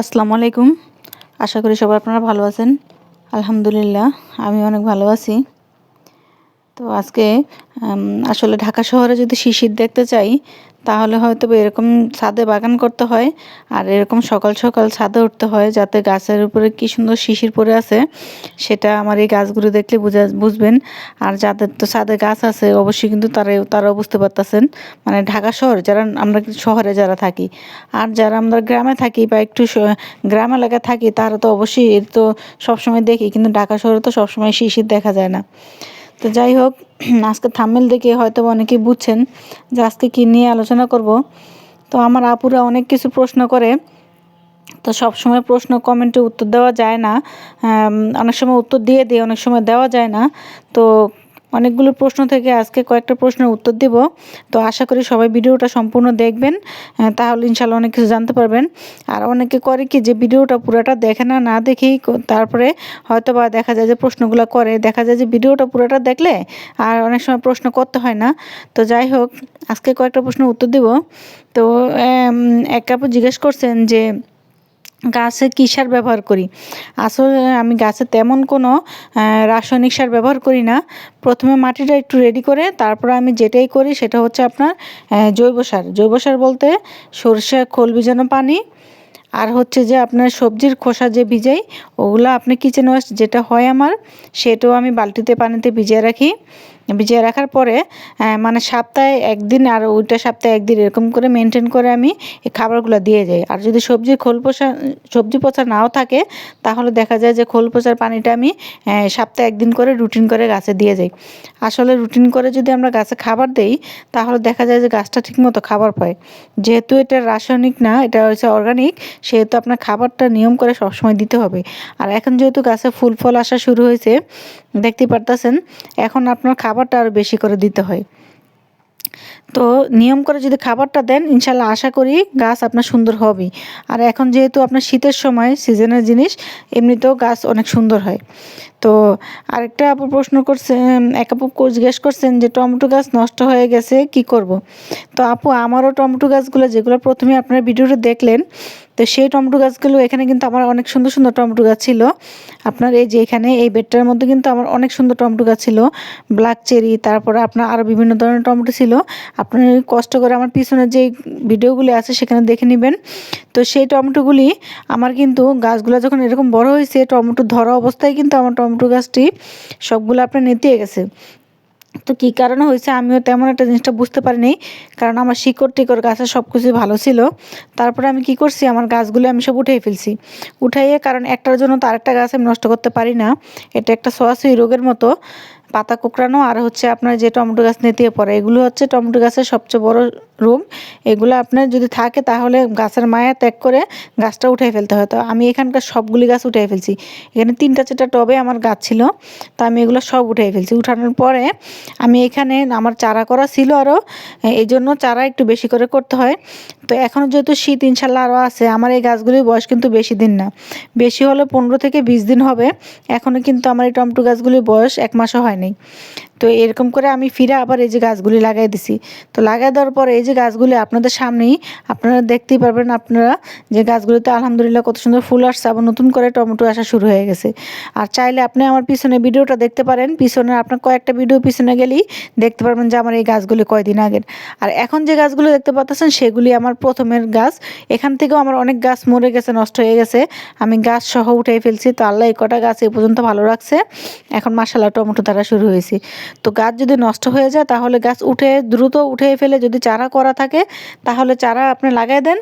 আসসালামু আলাইকুম। আশা করি সবাই আপনারা ভালো আছেন। আলহামদুলিল্লাহ আমি অনেক ভালো আছি। তো আজকে আসলে ঢাকা শহরে যদি শিশির দেখতে চাই, তাহলে হয়তো এরকম ছাদে বাগান করতে হয়, আর এরকম সকাল সকাল ছাদে উঠতে হয়, যাতে গাছের উপরে কি সুন্দর শিশির পড়ে আছে, সেটা আমার এই গাছগুলো দেখলে বুঝা, বুঝবেন। আর যাদের তো ছাদে গাছ আছে, অবশ্যই কিন্তু তারা তারাও বুঝতে পারতেছেন। মানে ঢাকা শহর, যারা, আমরা শহরে যারা থাকি, আর যারা আমরা গ্রামে থাকি বা একটু গ্রাম এলাকায় থাকি, তারা তো অবশ্যই তো সবসময় দেখি, কিন্তু ঢাকা শহরে তো সবসময় শিশির দেখা যায় না। তো যাই হোক, আজকে থামেল দেখে হয়তো অনেকেই বুঝছেন যে আজকে কী নিয়ে আলোচনা করব। তো আমার আপুরা অনেক কিছু প্রশ্ন করে, তো সব সময় প্রশ্ন কমেন্টে উত্তর দেওয়া যায় না। অনেক সময় উত্তর দিয়ে দিই অনেক সময় দেওয়া যায় না। তো অনেকগুলো প্রশ্ন থেকে আজকে কয়েকটা প্রশ্নের উত্তর দিব। তো আশা করি সবাই ভিডিওটা সম্পূর্ণ দেখবেন তাহলে ইনশাল্লাহ অনেক কিছু জানতে পারবেন। আর অনেকে করে কি যে ভিডিওটা পুরোটা দেখে না না দেখেই তারপরে হয়তো বা দেখা যায় যে প্রশ্নগুলো করে, দেখা যায় যে ভিডিওটা পুরোটা দেখলে আর অনেক সময় প্রশ্ন করতে হয় না। তো যাই হোক, আজকে কয়েকটা প্রশ্নের উত্তর দিব। তো এক কাপড় জিজ্ঞেস করছেন যে গাছে কী সার ব্যবহার করি? আসলে আমি গাছে তেমন কোনো রাসায়নিক সার ব্যবহার করি না। প্রথমে মাটিটা একটু রেডি করে তারপর আমি যেটাই করি সেটা হচ্ছে আপনার জৈব সার। জৈব সার বলতে সরষে, খোল ভিজানো পানি আর হচ্ছে যে আপনার সবজির খোসা যে ভিজাই, ওগুলো আপনি কিচেন ওয়েস্ট যেটা হয় আমার, সেটাও আমি বালতিতে পানিতে ভিজিয়ে রাখি। ভিজিয়ে রাখার পরে মানে সপ্তাহে একদিন আর ওইটা সপ্তাহে একদিন এরকম করে মেনটেন করে আমি এই খাবারগুলো দিয়ে যাই। আর যদি সবজি খোল পচা সবজি পচা নাও থাকে, তাহলে দেখা যায় যে খোল পচার পানিটা আমি সপ্তাহে একদিন করে রুটিন করে গাছে দিয়ে যাই। আসলে রুটিন করে যদি আমরা গাছে খাবার দেই, তাহলে দেখা যায় যে গাছটা ঠিকমতো খাবার পায়। যেহেতু এটা রাসায়নিক না, এটা হচ্ছে অর্গানিক সেহেতু আপনার খাবারটা নিয়ম করে সবসময় দিতে হবে। আর এখন যেহেতু গাছে ফুল ফল আসা শুরু হয়েছে দেখতে পারতেছেন, এখন আপনার খাবারটা আরও বেশি করে দিতে হয়। তো নিয়ম করে যদি খাবারটা দেন, ইনশাল্লাহ আশা করি গাছ আপনার সুন্দর হবে আর এখন যেহেতু আপনার শীতের সময় সিজনের জিনিস, এমনিতেও গাছ অনেক সুন্দর হয়। তো আরেকটা আপু প্রশ্ন করছেন এক আপু জিজ্ঞেস করছেন যে টমেটো গাছ নষ্ট হয়ে গেছে, কি করব। তো আপু, আমারও টমেটো গাছগুলো যেগুলো প্রথমে আপনার ভিডিওটা দেখলেন, তো সেই টমেটো গাছগুলো এখানে কিন্তু আমার অনেক সুন্দর সুন্দর টমেটো গাছ ছিল। আপনার এই যে এখানে, এই বেডটার মধ্যে কিন্তু আমার অনেক সুন্দর টমেটো গাছ ছিল। ব্ল্যাক চেরি, তারপরে আপনার আরও বিভিন্ন ধরনের টমেটো ছিল। আপনার কষ্ট করে আমার পিছনে যে ভিডিওগুলি আছে সেখানে দেখে নেবেন। তো সেই টমেটোগুলি আমার কিন্তু গাছগুলো যখন এরকম বড় হয়েছে, টমেটো ধরা অবস্থায় কিন্তু আমার টমেটো গাছটি সবগুলো আপনার নেতিয়ে গেছে। তো কী কারণে হয়েছে আমিও তেমন একটা জিনিসটা বুঝতে পারিনি, কারণ আমার শিকড় টিকড় গাছের সব কিছুই ভালো ছিল। তারপরে আমি কি করছি, আমার গাছগুলো আমি সব উঠিয়ে ফেলছি। উঠাইয়ে, কারণ একটার জন্য তো আরেকটা গাছ আমি নষ্ট করতে পারি না। এটা একটা সোয়াশুই রোগের মতো। পাতা কোঁকড়ানো, আর হচ্ছে আপনার যে টমেটো গাছ নেতিয়ে পড়ে, এগুলো হচ্ছে টমেটো গাছের সবচেয়ে বড় রোগ এগুলো আপনার যদি থাকে তাহলে গাছের মায়া ত্যাগ করে গাছটা উঠাই ফেলতে হয়। তো আমি এখানকার সবগুলি গাছ উঠাই ফেলছি। এখানে তিনটা চারটা টবে আমার গাছ ছিল, তো আমি এগুলো সব উঠাই ফেলছি। উঠানোর পরে আমি এখানে আমার চারা করা ছিল আরও, এই জন্য চারা একটু বেশি করে করতে হয়। তো এখনও যেহেতু শীত, ইনশাল্লাহ আরও আছে, আমার এই গাছগুলির বয়স কিন্তু বেশি দিন না। বেশি হলে পনেরো থেকে বিশ দিন হবে, এখনও কিন্তু আমার এই টমেটো গাছগুলির বয়স এক মাসও হয়নি। তো এরকম করে আমি ফিরে আবার এই যে গাছগুলি লাগাই দিছি। তো লাগাই দেওয়ার পরে এই যে গাছগুলি আপনাদের সামনেই, আপনারা দেখতেই পারবেন আপনারা যে গাছগুলিতে আলহামদুলিল্লাহ কত সুন্দর ফুল আসছে আবার নতুন করে টমেটো আসা শুরু হয়ে গেছে। আর চাইলে আপনি আমার পিছনে ভিডিওটা দেখতে পারেন, পিছনে আপনার কয়েকটা ভিডিও পিছনে গেলেই দেখতে পারবেন যে আমার এই গাছগুলি কয়দিন আগের। আর এখন যে গাছগুলো দেখতে পাচ্ছেন সেগুলি আমার প্রথমের গাছ। এখান থেকেও আমার অনেক গাছ মরে গেছে, নষ্ট হয়ে গেছে। আমি গাছ সহ উঠে ফেলছি। তো আল্লাহ এই কটা গাছ এ পর্যন্ত ভালো রাখছে। এখন মাসাল্লাহ টমেটো দ্বারা শুরু হয়েছে। তো গাছ যদি নষ্ট হয়ে যায়, তাহলে গাছ উঠে, দ্রুত উঠে ফেলে যদি চারা করা থাকে, তাহলে চারা আপনি লাগাই দেন।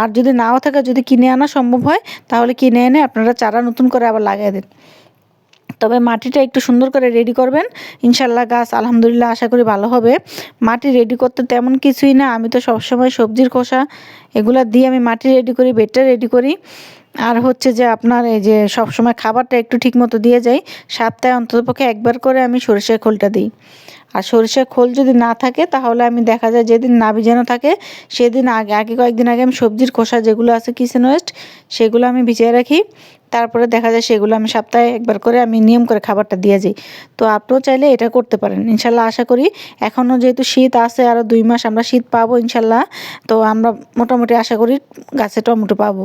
আর যদি নাও থাকে, যদি কিনে আনা সম্ভব হয়, তাহলে কিনে এনে আপনারা চারা নতুন করে আবার লাগাই দেন। তবে মাটিটা একটু সুন্দর করে রেডি করবেন। ইনশাল্লাহ গাছ আলহামদুলিল্লাহ আশা করি ভালো হবে। মাটি রেডি করতে তেমন কিছুই না। আমি তো সবসময় সবজির খোসা, এগুলো দিয়ে আমি মাটি রেডি করি, বেডটা রেডি করি। আর হচ্ছে যে আপনার এই যে সবসময় খাবারটা একটু ঠিক মতো দিয়ে যাই, সপ্তাহে অন্ততপক্ষে একবার করে আমি সরিষার খোলটা দিই। আর সরিষার খোল যদি না থাকে, তাহলে আমি দেখা যায় যেদিন না ভিজানো থাকে, সেদিন আগে আগে কয়েকদিন আগে আমি সবজির খোসা যেগুলো আছে কিচেন ওয়েস্ট, সেগুলো আমি ভিজিয়ে রাখি। তারপরে দেখা যায় সেগুলো আমি সপ্তাহে একবার করে আমি নিয়ম করে খাবারটা দিয়ে যাই। তো আপনিও চাইলে এটা করতে পারেন। ইনশাল্লাহ আশা করি এখনও যেহেতু শীত আছে আরও দুই মাস আমরা শীত পাবো ইনশাল্লাহ। তো আমরা মোটামুটি আশা করি গাছে টমেটো পাবো।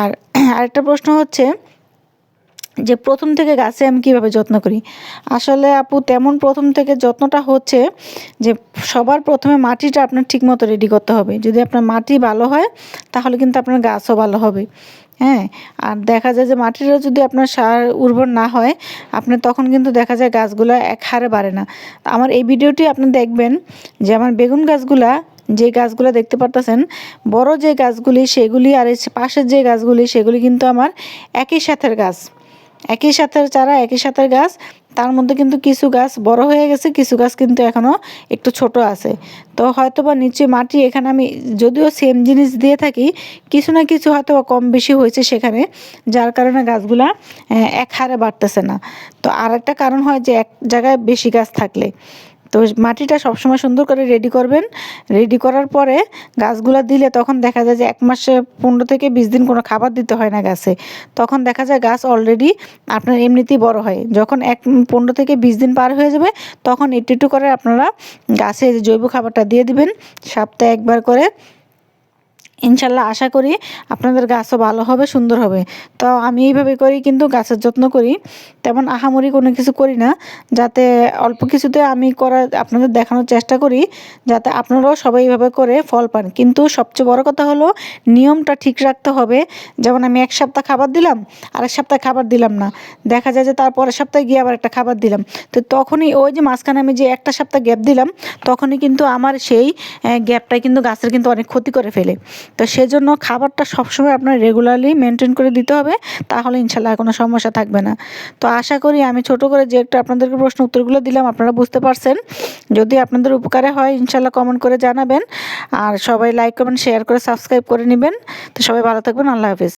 আর আরেকটা প্রশ্ন হচ্ছে যে প্রথম থেকে গাছে আমি কীভাবে যত্ন করি? আসলে আপু, তেমন প্রথম থেকে যত্নটা হচ্ছে যে সবার প্রথমে মাটিটা আপনার ঠিকমতো রেডি করতে হবে। যদি আপনার মাটি ভালো হয়, তাহলে কিন্তু আপনার গাছও ভালো হবে। হ্যাঁ আর দেখা যায় যে মাটিটা যদি আপনার সার উর্বর না হয়, আপনার তখন কিন্তু দেখা যায় গাছগুলো এক হারে বাড়ে না। আমার এই ভিডিওটি আপনি দেখবেন যে আমার বেগুন গাছগুলা, যে গাছগুলো দেখতে পারতেছেন, বড় যে গাছগুলি, সেগুলি আর পাশের যে গাছগুলি, সেগুলি কিন্তু আমার একই সাথের গাছ। একই সাথে চারা, একই সাথে গাছ, তার মধ্যে কিন্তু কিছু গাছ বড় হয়ে গেছে, কিছু গাছ কিন্তু এখনও একটু ছোট আছে। তো হয়তো বা নিচে মাটি এখানে আমি যদিও সেম জিনিস দিয়ে থাকি, কিছু না কিছু হয়তো বা কম বেশি হয়েছে সেখানে, যার কারণে গাছগুলা এক হারে বাড়তেছে না। তো আর একটা কারণ হয় যে এক জায়গায় বেশি গাছ থাকলে। তো মাটিটা সবসময় সুন্দর করে রেডি করবেন। রেডি করার পরে গাছগুলো দিলে তখন দেখা যায় যে এক মাসে পনেরো থেকে বিশ দিন কোনো খাবার দিতে হয় না গাছে। তখন দেখা যায় গাছ অলরেডি আপনার এমনিতেই বড় হয়। যখন এক পনেরো থেকে বিশ দিন পার হয়ে যাবে, তখন একটু একটু করে আপনারা গাছে জৈব খাবারটা দিয়ে দিবেন। সপ্তাহে একবার করে ইনশাল্লাহ আশা করি আপনাদের গাছও ভালো হবে, সুন্দর হবে। তো আমি এইভাবে করি, কিন্তু গাছের যত্ন করি। তেমন আহামরি কোনো কিছু করি না। যাতে অল্প কিছুতে আমি করা, আপনাদের দেখানোর চেষ্টা করি, যাতে আপনারাও সবাই এইভাবে করে ফল পান। কিন্তু সবচেয়ে বড় কথা হলো, নিয়মটা ঠিক রাখতে হবে। যেমন আমি এক সপ্তাহ খাবার দিলাম, আরেক সপ্তাহ খাবার দিলাম না। দেখা যায় যে তার পরের সপ্তাহে গিয়ে আবার একটা খাবার দিলাম। তো তখনই ওই যে মাঝখানে আমি যে একটা সপ্তাহ গ্যাপ দিলাম, তখনই কিন্তু আমার সেই গ্যাপটাই কিন্তু গাছের কিন্তু অনেক ক্ষতি করে ফেলে। তো সেজন্য খাবারটা সবসময় আপনার রেগুলারলি মেনটেন করে দিতে হবে, তাহলে ইনশাল্লাহ কোনো সমস্যা থাকবে না। তো আশা করি আমি ছোট করে যে একটু আপনাদেরকে প্রশ্ন উত্তরগুলো দিলাম, আপনারা বুঝতে পারছেন। যদি আপনাদের উপকারে হয়, ইনশাল্লাহ কমেন্ট করে জানাবেন। আর সবাই লাইক কমেন্ট শেয়ার করে সাবস্ক্রাইব করে নেবেন। তো সবাই ভালো থাকবেন, আল্লাহ হাফিজ।